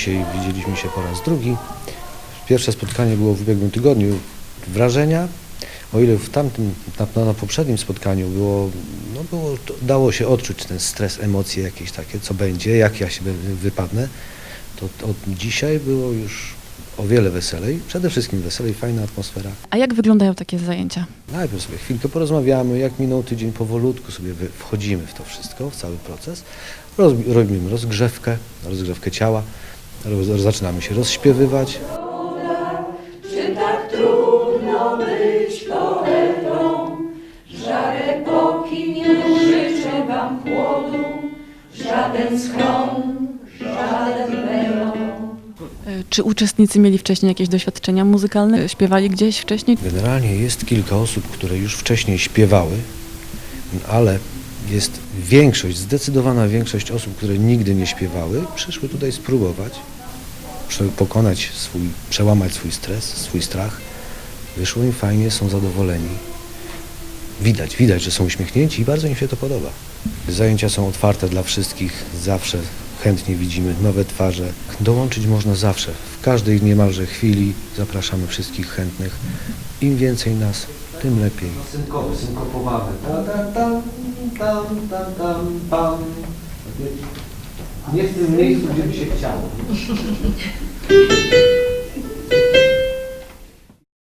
Dzisiaj widzieliśmy się po raz drugi. Pierwsze spotkanie było w ubiegłym tygodniu. Wrażenia, o ile w tamtym, na, na poprzednim spotkaniu było, no było, dało się odczuć ten stres, emocje jakieś takie, co będzie, jak ja się wy- wypadnę, to od dzisiaj było już o wiele weselej. Przede wszystkim weselej, fajna atmosfera. A jak wyglądają takie zajęcia? Najpierw sobie chwilkę porozmawiamy, jak minął tydzień, powolutku sobie wchodzimy w to wszystko, w cały proces. Roz, robimy rozgrzewkę, rozgrzewkę ciała, zaczynamy się rozśpiewywać. Czy tak trudno być poetą? Żar epoki nie życzy wam chłodu, żaden schron, żaden melon. E, Czy uczestnicy mieli wcześniej jakieś doświadczenia muzykalne? Śpiewali gdzieś wcześniej? Generalnie jest kilka osób, które już wcześniej śpiewały, ale jest większość, zdecydowana większość osób, które nigdy nie śpiewały, przyszły tutaj spróbować, pokonać swój, przełamać swój stres, swój strach. Wyszło im fajnie, są zadowoleni. Widać, widać, że są uśmiechnięci i bardzo im się to podoba. Zajęcia są otwarte dla wszystkich, zawsze chętnie widzimy nowe twarze. Dołączyć można zawsze, w każdej niemalże chwili zapraszamy wszystkich chętnych. Im więcej nas, tym lepiej. Synkowy, synkopowane. Ta, ta, tam, tam, tam, tam. Nie w tym miejscu, gdzie by się chciało.